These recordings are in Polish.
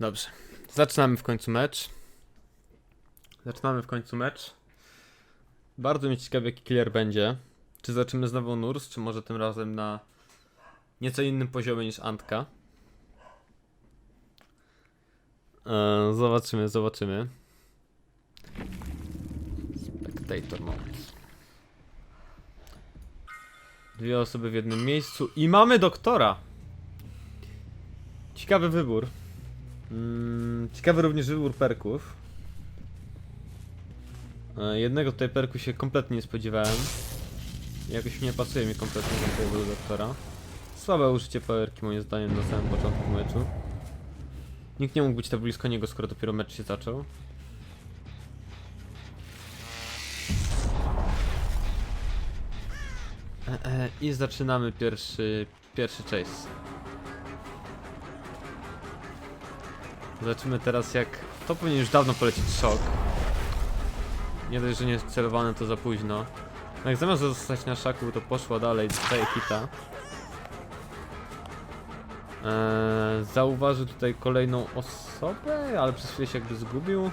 Dobrze. Zaczynamy w końcu mecz. Zaczynamy w końcu mecz. Bardzo mnie ciekawi jaki killer będzie. Czy zaczniemy znowu Nurs, czy może tym razem na nieco innym poziomie niż Antka. Eee, zobaczymy, zobaczymy. Spectator mode. Dwie osoby w jednym miejscu i mamy doktora! Ciekawy wybór. Mm, ciekawy również wybór perków. E, Jednego tutaj perku się kompletnie nie spodziewałem. Jakoś nie pasuje mi kompletnie do połowy do doktora. Słabe użycie powerki moim zdaniem na samym początku meczu. Nikt nie mógł być tak blisko niego, skoro dopiero mecz się zaczął. E, e, I zaczynamy pierwszy, pierwszy chase. Zobaczymy teraz jak... To powinien już dawno polecieć szok. Nie dość, że nie jest celowane to za późno. No jak zamiast zostać na szaku, to poszło dalej, dostaje hita. Eee, zauważył tutaj kolejną osobę, ale przez chwilę się jakby zgubił.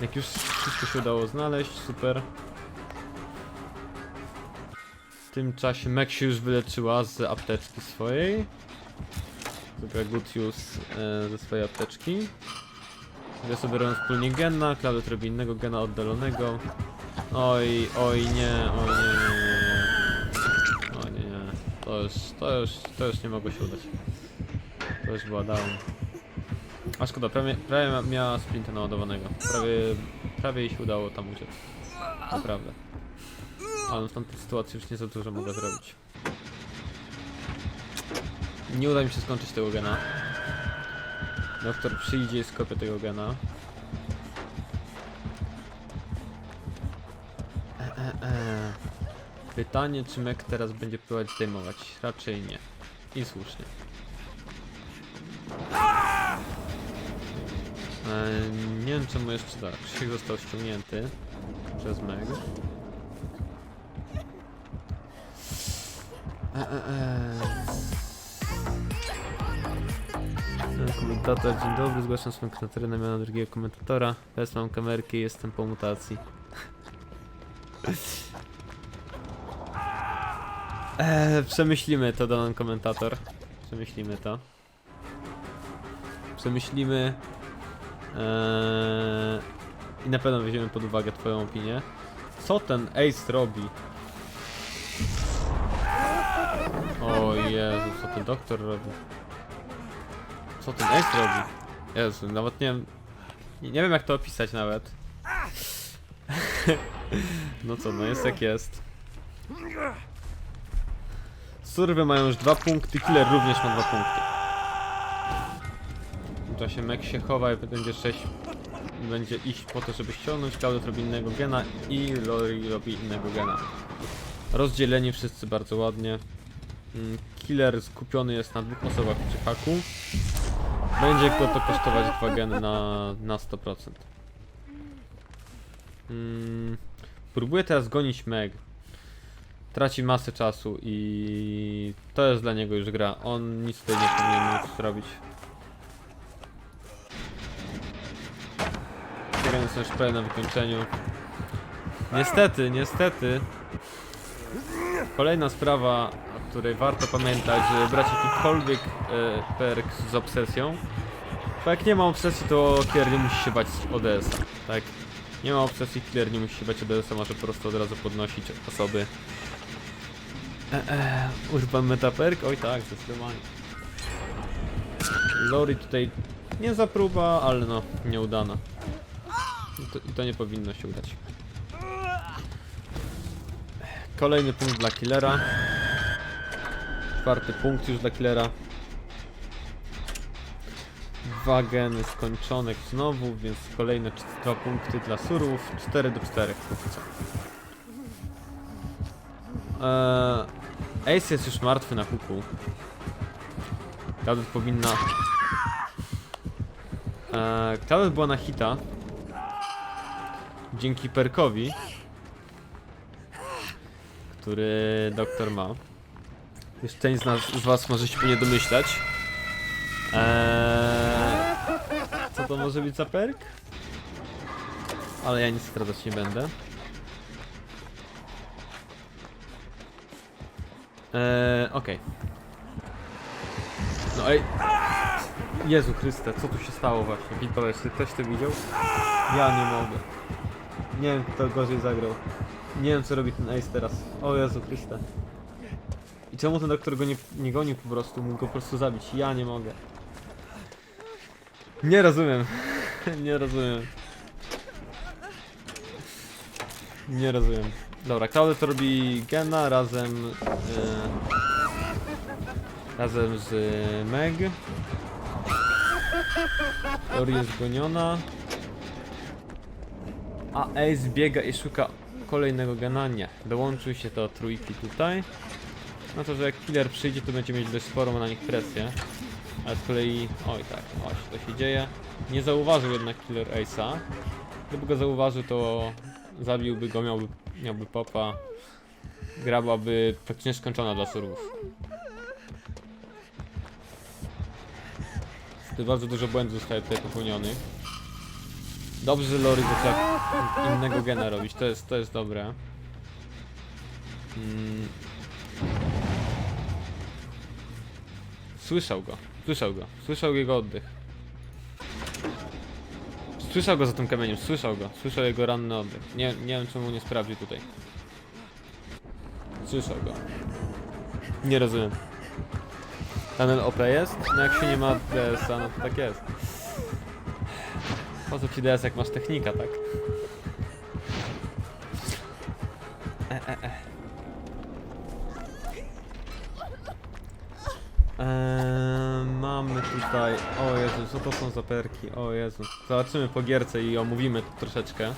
Jak już wszystko się udało znaleźć, super. W tym czasie Meg się już wyleczyła z apteczki swojej. Dobra, e, ze swojej apteczki. Ja sobie robię wspólnie gena, Claudio robi innego gena oddalonego. Oj, oj nie, oj nie, nie, nie, nie. Nie. To już, to już, to już nie mogło się udać. To już była down. A szkoda, prawie, prawie mia- miała sprinta naładowanego. Prawie, prawie jej się udało tam uciec. Naprawdę. Ale w tamtej sytuacji już nie za dużo mogę zrobić. Nie uda mi się skończyć tego gena. Doktor przyjdzie i skopie tego gena. E, e, e. Pytanie, czy Mek teraz będzie próbować zdejmować? Raczej nie. I słusznie. E, nie wiem czemu jeszcze tak. Krzyk został ściągnięty przez Meg. E, e, e. Komentator, dzień dobry, zgłaszam swoją kandydaturę na miano drugiego komentatora. Teraz mam kamerkę i jestem po mutacji. Eee, przemyślimy to, dodam komentator. Przemyślimy to. Przemyślimy. Eee, I na pewno weźmiemy pod uwagę twoją opinię. Co ten Ace robi? O Jezu, co ten doktor robi? Co ten Ace robi? Jezu, nawet nie wiem. Nie, wiem jak to opisać nawet. no co, no jest jak jest. Surwy mają już dwa punkty, Killer również ma dwa punkty. Tym czasie Mek się chowa i będzie 6. Będzie iść po to, żeby ściągnąć. Cloud robi innego gena i Lori robi innego gena. Rozdzieleni wszyscy bardzo ładnie. Mm, Killer skupiony jest na dwóch osobach przy haku. Będzie go to kosztować dwa geny na, na 100%. Mm, próbuję teraz gonić Meg. Traci masę czasu i to jest dla niego już gra. On nic tutaj nie powinien móc zrobić. Geny są już prawie na wykończeniu. Niestety, niestety. Kolejna sprawa, której warto pamiętać, żeby brać jakikolwiek e, perk z obsesją. Bo jak nie ma obsesji, to killer nie musi się bać ODS-a, tak? Nie ma obsesji, killer nie musi się bać ODS-a, może po prostu od razu podnosić osoby. E, e, używam metaperk? Oj tak, zdecydowanie. Lori tutaj nie zapruba, ale no, nieudana. I to, to nie powinno się udać. Kolejny punkt dla killera. Czwarty punkt już dla killera. Dwa geny skończonych znowu, więc kolejne dwa punkty dla surów. 4 do 4 póki co. Eee, Ace jest już martwy na huku. Clouded powinna... Eee, była na hita. Dzięki perkowi który doktor ma. Już część z, nas, z was może się nie domyślać. Eee, co to może być za perk? Ale ja nic skradać nie będę. Eee, okej. No ej. Jezu Chryste, co tu się stało właśnie? Pitole, czy ktoś to widział? Ja nie mogę. Nie wiem, kto gorzej zagrał. Nie wiem, co robi ten Ace teraz. O Jezu Chryste. I czemu ten doktor go nie, nie goni po prostu? Mógł go po prostu zabić. Ja nie mogę. Nie rozumiem. nie rozumiem. Nie rozumiem. Dobra, Claudia to robi Gena razem... e, razem z Meg. Lori jest goniona. A Ace biega i szuka kolejnego Gena. Nie. Dołączył się do trójki tutaj. No to, że jak killer przyjdzie, to będzie mieć dość sporą na nich presję. Ale z kolei... Oj tak, właśnie to się dzieje. Nie zauważył jednak killer Ace'a. Gdyby go zauważył, to zabiłby go, miałby, miałby popa. Gra byłaby skończona dla surów. Tutaj bardzo dużo błędów zostaje tutaj popełnionych. Dobrze, że Lori zaczęła innego gena robić, to jest, to jest dobre. Mm. Słyszał go, słyszał go, słyszał jego oddech. Słyszał go za tym kamieniem, słyszał go, słyszał jego ranny oddech. Nie, nie wiem czemu nie sprawdził tutaj. Słyszał go. Nie rozumiem. Panel OP jest? No jak się nie ma DS-a, no to tak jest. Po co ci DS jak masz technika, tak? E, e, e. Eee, mamy tutaj. O Jezu, co to są za perki? O Jezu. Zobaczymy po gierce i omówimy to troszeczkę.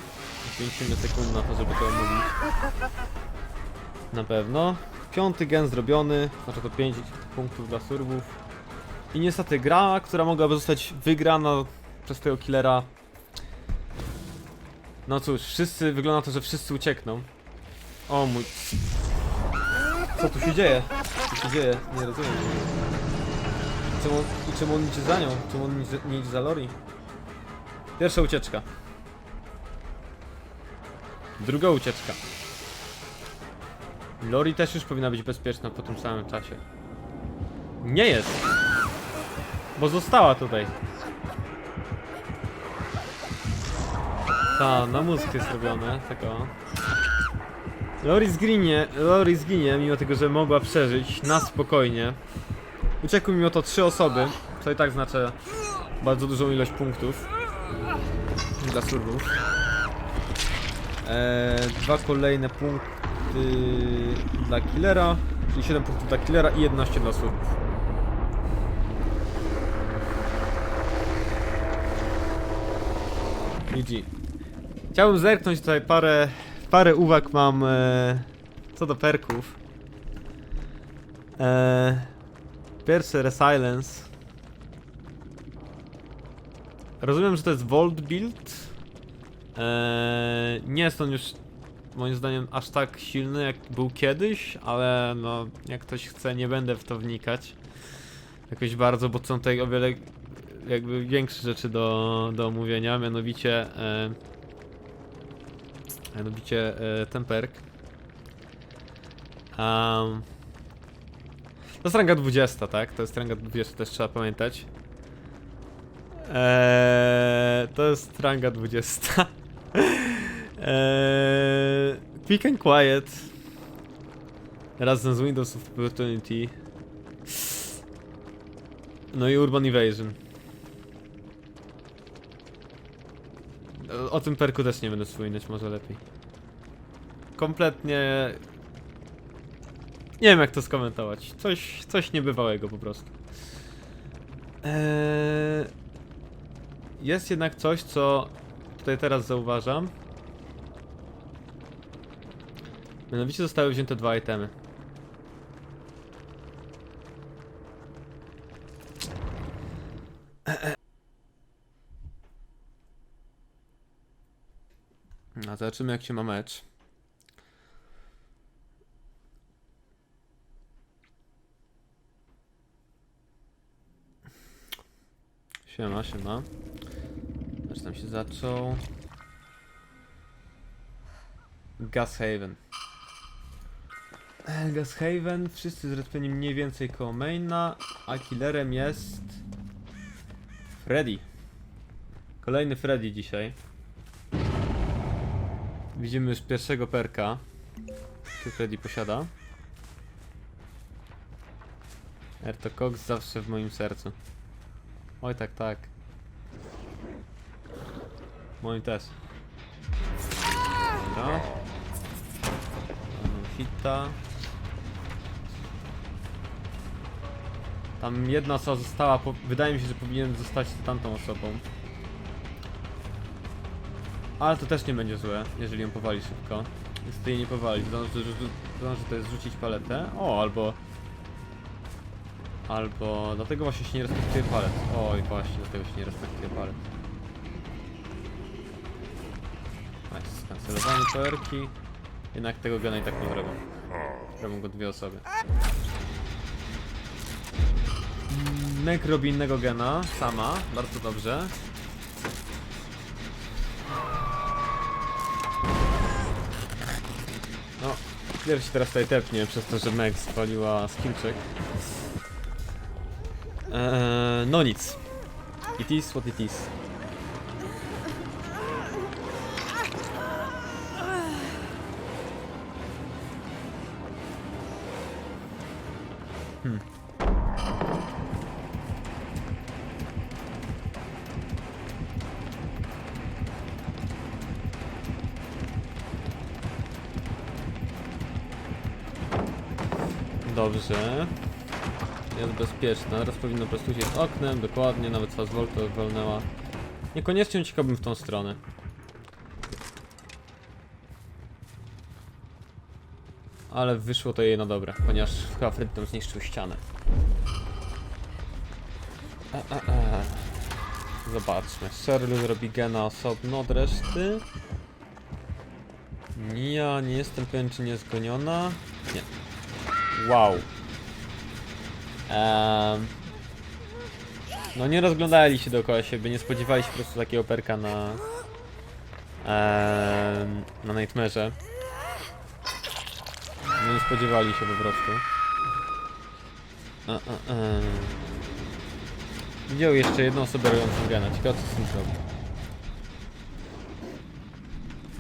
50 sekund na to, żeby to omówić. Na pewno. Piąty gen zrobiony, znaczy to 5 punktów dla surwów. I niestety gra, która mogłaby zostać wygrana przez tego killera. No cóż, wszyscy, wygląda to, że wszyscy uciekną. O mój... Co tu się dzieje? Się dzieje? Nie rozumiem. Czemu, I czemu on idzie za nią? Czemu on nie idzie za Lori? Pierwsza ucieczka. Druga ucieczka. Lori też już powinna być bezpieczna po tym samym czasie. Nie jest! Bo została tutaj. Ta, na mózg jest robione, tak o. Lori zginie, Lori zginie, mimo tego, że mogła przeżyć na spokojnie. Uciekły mimo to trzy osoby, co i tak znaczy bardzo dużą ilość punktów dla surwów. Eee, dwa kolejne punkty dla killera, czyli 7 punktów dla killera i 11 dla surwów. GG. Chciałbym zerknąć tutaj parę, parę uwag mam e, co do perków. E, pierwszy Resilience. Rozumiem, że to jest Vault Build. E, nie jest on już moim zdaniem aż tak silny jak był kiedyś, ale no jak ktoś chce nie będę w to wnikać. Jakoś bardzo, bo są tutaj o wiele jakby większe rzeczy do, do omówienia, mianowicie e, mianowicie e, ten perk. Um, to jest ranga 20, tak? To jest ranga 20, też trzeba pamiętać. Eee, to jest ranga 20. eee, quick and Quiet. Razem z Windows of Opportunity. No i Urban Evasion. O- tym perku też nie będę wspominać, może lepiej. Kompletnie... Nie wiem jak to skomentować. Coś, coś niebywałego po prostu. Eee... Jest jednak coś, co tutaj teraz zauważam. Mianowicie zostały wzięte dwa itemy. A zobaczymy jak się ma mecz. Siema, siema. Aż tam się zaczął. Gashaven. Gashaven, wszyscy zrespieni mniej więcej koło maina, a killerem jest... Freddy. Kolejny Freddy dzisiaj. Widzimy już pierwszego perka, który Freddy posiada. Erto Cox zawsze w moim sercu. Oj tak, tak. Moim też. Mamy Hita. Tam jedna osoba została, wydaje mi się, że powinien zostać tamtą osobą. Ale to też nie będzie złe, jeżeli ją powali szybko. To jej nie powali, zdąży, to jest rzucić paletę. O, albo... Albo... Dlatego właśnie się nie respektuje palet. Oj, właśnie, dlatego się nie respektuje palet. Nice, skancelowanie powerki. Jednak tego gena i tak nie zrobią. Robią go dwie osoby. Meg robi innego gena, sama, bardzo dobrze. Clear się teraz tutaj tepnie przez to, że Meg spaliła skillczek. Eee, no nic. It is what it is. Jest bezpieczna. Teraz powinno po prostu iść oknem, dokładnie, nawet fast volto walnęła. Niekoniecznie uciekałbym w tą stronę. Ale wyszło to jej na dobre, ponieważ chyba Freddy tam zniszczył ścianę. E, e, e. Zobaczmy. Sherlu zrobi gena osobno od reszty. Ja nie jestem pewien, czy nie jest goniona. Nie. Wow. Em, no nie rozglądali się dookoła siebie, nie spodziewali się po prostu takiego perka na... em, na Nightmare'ze. No nie spodziewali się po prostu. Widział jeszcze jedną osobę robiącą gena, ciekawe co z tym.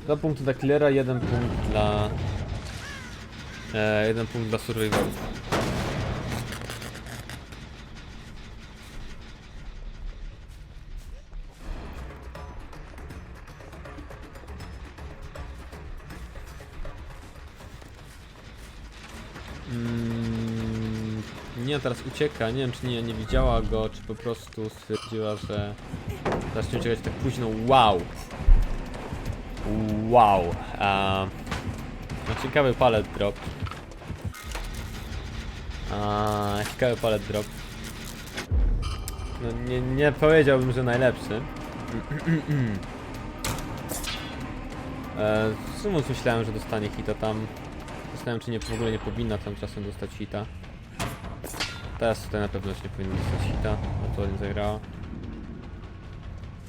Dwa punkty dla Killera, jeden punkt dla... E, jeden punkt dla Survivorów. Mm, nie, teraz ucieka. Nie wiem, czy nie, nie widziała go, czy po prostu stwierdziła, że zacznie uciekać tak późno. Wow! Wow! No, ciekawy palet drop. A, ciekawy palet drop. No, nie, nie powiedziałbym, że najlepszy. E, w sumie myślałem, że dostanie hita tam. Zastanawiam czy nie, w ogóle nie powinna tam czasem dostać hita. Teraz tutaj na pewno nie powinna dostać hita, bo to ładnie zagrała.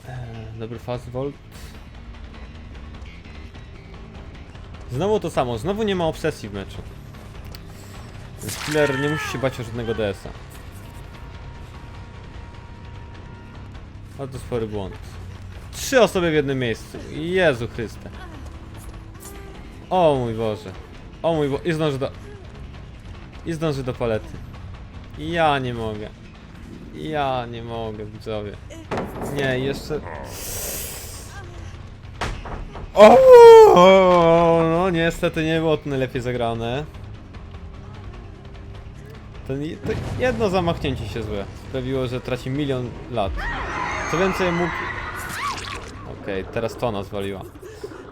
Eee, dobry fast volt. Znowu to samo, znowu nie ma obsesji w meczu. Więc Killer nie musi się bać o żadnego DS-a. Bardzo spory błąd. Trzy osoby w jednym miejscu. Jezu Chryste. O mój Boże. O mój Boże. I zdąży do... I zdąży do palety. Ja nie mogę. Ja nie mogę, widzowie. Nie, jeszcze... O, no niestety nie było to najlepiej zagrane. Ten, to jedno zamachnięcie się złe sprawiło, że traci milion lat. Co więcej mógł... Okej, teraz to nas waliła.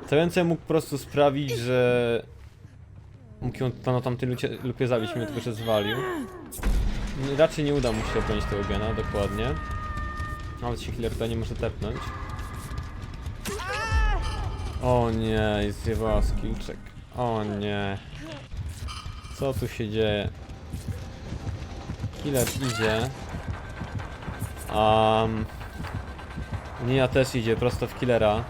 Co więcej mógł po prostu sprawić, że... Mógł ją to na tamtej lucie, lupie zabić, mimo tego, że zwalił. Raczej nie uda mu się obronić tego gena, dokładnie. Nawet się healer tutaj nie może tepnąć. O nie, i zjewała skillczek. O nie. Co tu się dzieje? Healer idzie. Um, Nia też idzie prosto w killera.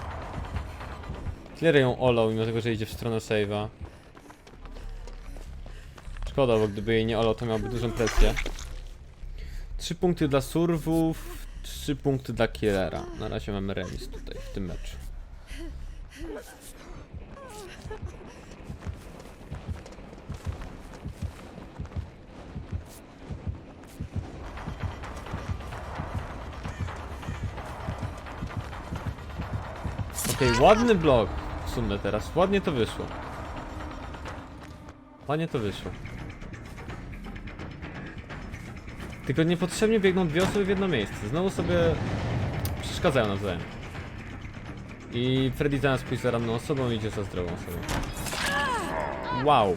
Killer ją olał, mimo tego, że idzie w stronę save'a. Szkoda, bo gdyby jej nie olał, to miałby dużą presję. Trzy punkty dla surwów, trzy punkty dla killera. Na razie mamy remis tutaj, w tym meczu. Okej, ładny blok w sumie teraz. Ładnie to wyszło. Ładnie to wyszło. Tylko niepotrzebnie biegną dwie osoby w jedno miejsce. Znowu sobie przeszkadzają nawzajem. I Freddy zamiast pójść za ranną osobą idzie za zdrową osobą. Wow.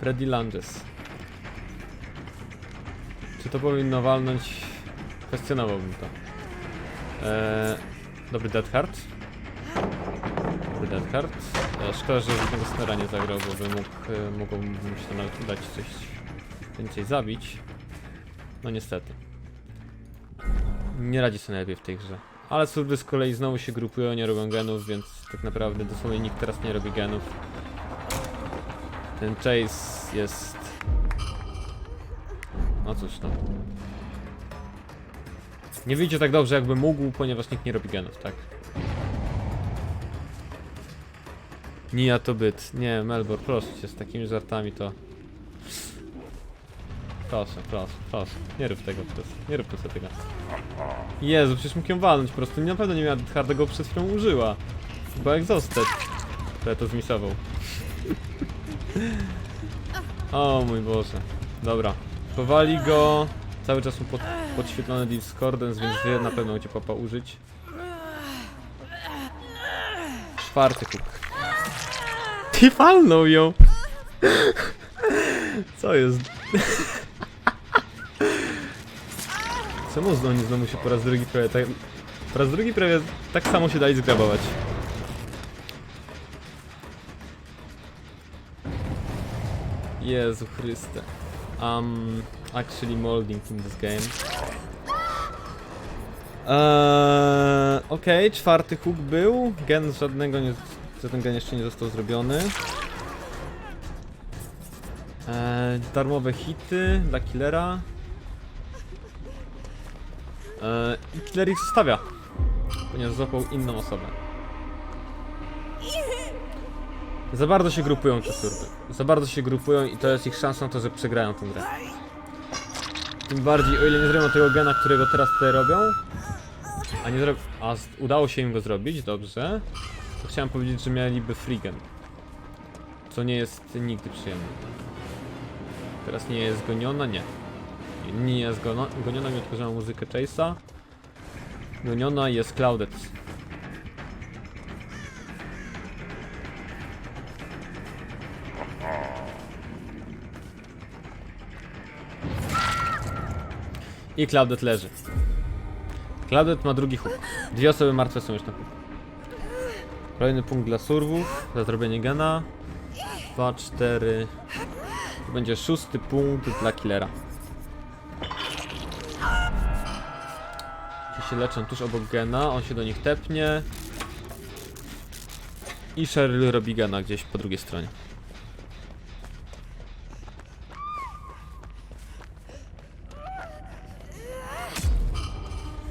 Freddy lunges. Czy to powinno walnąć? Kwestionowałbym to. Eee, dobry Dead Heart. Dead Heart. E, szkoda, że żadnego snera nie zagrał, bo by mógł, e, mogłoby mi się nawet udać coś więcej zabić. No niestety. Nie radzi sobie najlepiej w tej grze. Ale surwy z kolei znowu się grupują, nie robią genów, więc tak naprawdę dosłownie nikt teraz nie robi genów. Ten chase jest... No cóż no. Nie wyjdzie tak dobrze jakby mógł, ponieważ nikt nie robi genów, tak? Nia to byt. Nie, Melbor, proszę cię, z takimi żartami to... Proszę, proszę, proszę. Nie rób tego, proszę. Nie rób proszę tego. Jezu, przecież mógł ją walnąć po prostu. Na pewno nie miała hardego przed chwilą użyła. Chyba egzostet. Które to zmisował. o mój Boże. Dobra. Powali go. Cały czas mu pod, podświetlony Discordance, więc wie na pewno gdzie papa użyć. Czwarty huk. Ty walnął ją! Co jest? Czemu oni znowu się po raz drugi prawie tak... Po raz drugi prawie tak samo się dali zgrabować. Jezu Chryste. Um, actually molding in this game. Eee, Okej, czwarty hook był. Gen żadnego nie... Żaden gen jeszcze nie został zrobiony. Eee, darmowe hity dla killera. Eee, I killer ich zostawia. Ponieważ złapał inną osobę. Za bardzo się grupują te surwy. Za bardzo się grupują i to jest ich szansa na to, że przegrają tę grę. Tym bardziej, o ile nie zrobią tego gena, którego teraz tutaj robią. A nie zrobią. A udało się im go zrobić, dobrze. To chciałem powiedzieć, że mieliby free gen. Co nie jest nigdy przyjemne. Teraz nie jest goniona? Nie. Nie, jest goniona, mi odkurzyła muzykę Chase'a. Goniona jest Clouded. I Clouded leży. Clouded ma drugi huk. Dwie osoby martwe są już na huku. Kolejny punkt dla surwów, za zrobienie gena. 2, 4. To będzie szósty punkt dla killera. Ci się leczą tuż obok gena, on się do nich tepnie. I Cheryl robi gena gdzieś po drugiej stronie.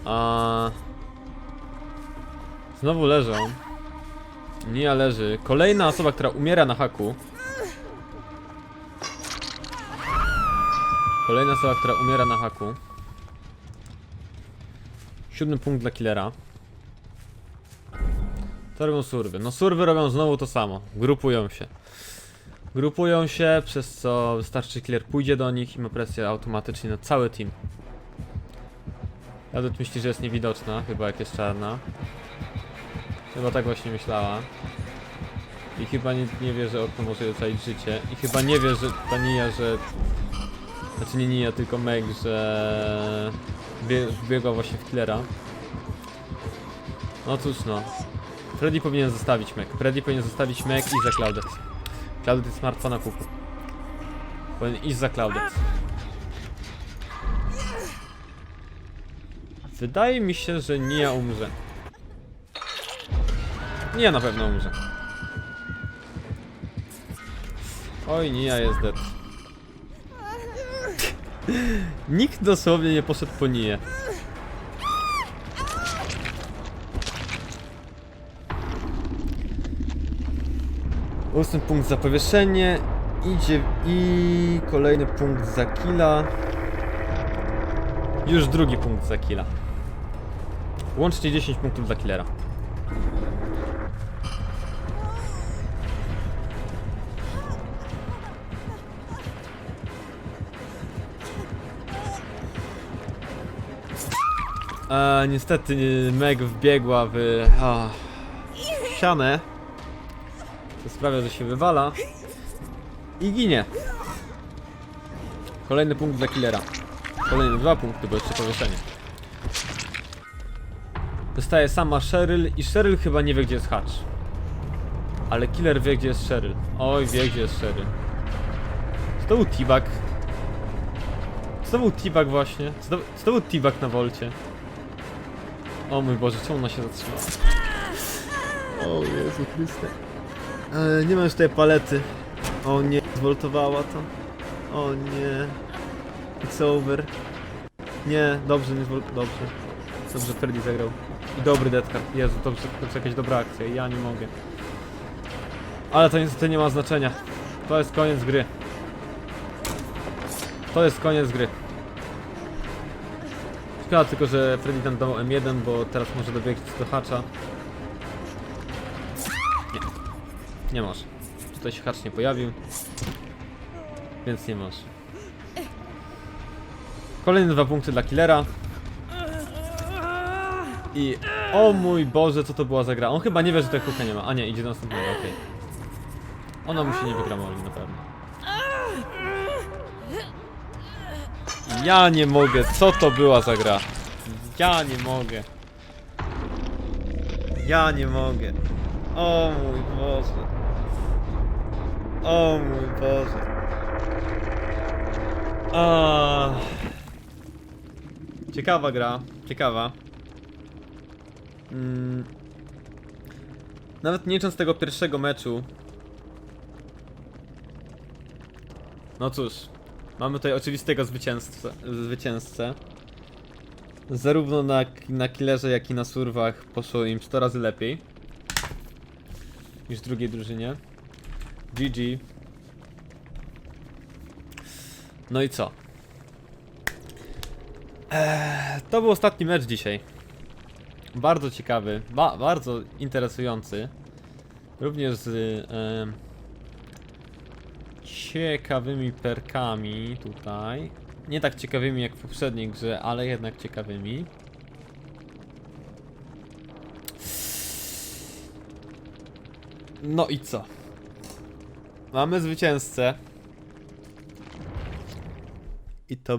A... Znowu leżą. Nia leży. Kolejna osoba, która umiera na haku. Kolejna osoba, która umiera na haku. Siódmy punkt dla killera. To robią surwy. No surwy robią znowu to samo. Grupują się. Grupują się, przez co wystarczy killer pójdzie do nich i ma presję automatycznie na cały team. Jadot myśli, że jest niewidoczna, chyba jak jest czarna. Chyba tak właśnie myślała. I chyba nie, nie wie, że okno może jej ocalić życie. I chyba nie wie, że ta Nia, że... Znaczy nie Nia, tylko Meg, że... Bie, właśnie w killera. No cóż no. Freddy powinien zostawić Meg. Freddy powinien zostawić Meg i za Cloudet. Cloudet jest martwa na kuku. Powinien iść za Cloudet. Wydaje mi się, że Nia umrze. Nia na pewno umrze. Oj, Nia jest dead. Nikt dosłownie nie poszedł po Nię. Ósmy punkt za powieszenie. Idzie i kolejny punkt za killa. Już drugi punkt za killa. Łącznie 10 punktów dla killera. A, niestety Meg wbiegła w a, ścianę. To sprawia, że się wywala. I ginie. Kolejny punkt dla killera. Kolejne dwa punkty, bo jeszcze powieszenie. Dostaje sama Cheryl i Cheryl chyba nie wie gdzie jest Hatch. Ale killer wie gdzie jest Cheryl. Oj, wie gdzie jest Cheryl. Był T-Bag? Był T-Bag właśnie? To był T-Bag na wolcie? O mój Boże, czemu ona się zatrzymała? O Jezu Chryste. E, nie ma już tej palety. O nie, zwoltowała to. O nie. It's over. Nie, dobrze, nie zwol... Dobrze. Dobrze, Freddy zagrał. I dobry deadcard. Jezu, dobrze, to jest jakaś dobra akcja. Ja nie mogę. Ale to niestety nie ma znaczenia. To jest koniec gry. To jest koniec gry. Szkoda tylko, że Freddy tam dał M1, bo teraz może dobiegć do hacza. Nie. Nie masz. Tutaj się hacz nie pojawił. Więc nie masz. Kolejne dwa punkty dla killera. I o mój Boże, co to była za gra? On chyba nie wie, że tej hooka nie ma. A nie, idzie do następnego, okej. Ona musi nie wygramoli na pewno. Ja nie mogę, co to była za gra? Ja nie mogę. Ja nie mogę. O mój Boże. O mój Boże. A. Ciekawa gra, ciekawa. Mm. Nawet nie licząc tego pierwszego meczu. No cóż, mamy tutaj oczywistego zwycięzcę. zwycięzcę. Zarówno na, na killerze, jak i na surwach poszło im 100 razy lepiej. Niż drugiej drużynie. GG. No i co? Eee, to był ostatni mecz dzisiaj. Bardzo ciekawy, ba bardzo interesujący. Również z em, ciekawymi perkami tutaj. Nie tak ciekawymi jak w poprzedniej grze, ale jednak ciekawymi. No i co? Mamy zwycięzcę. I to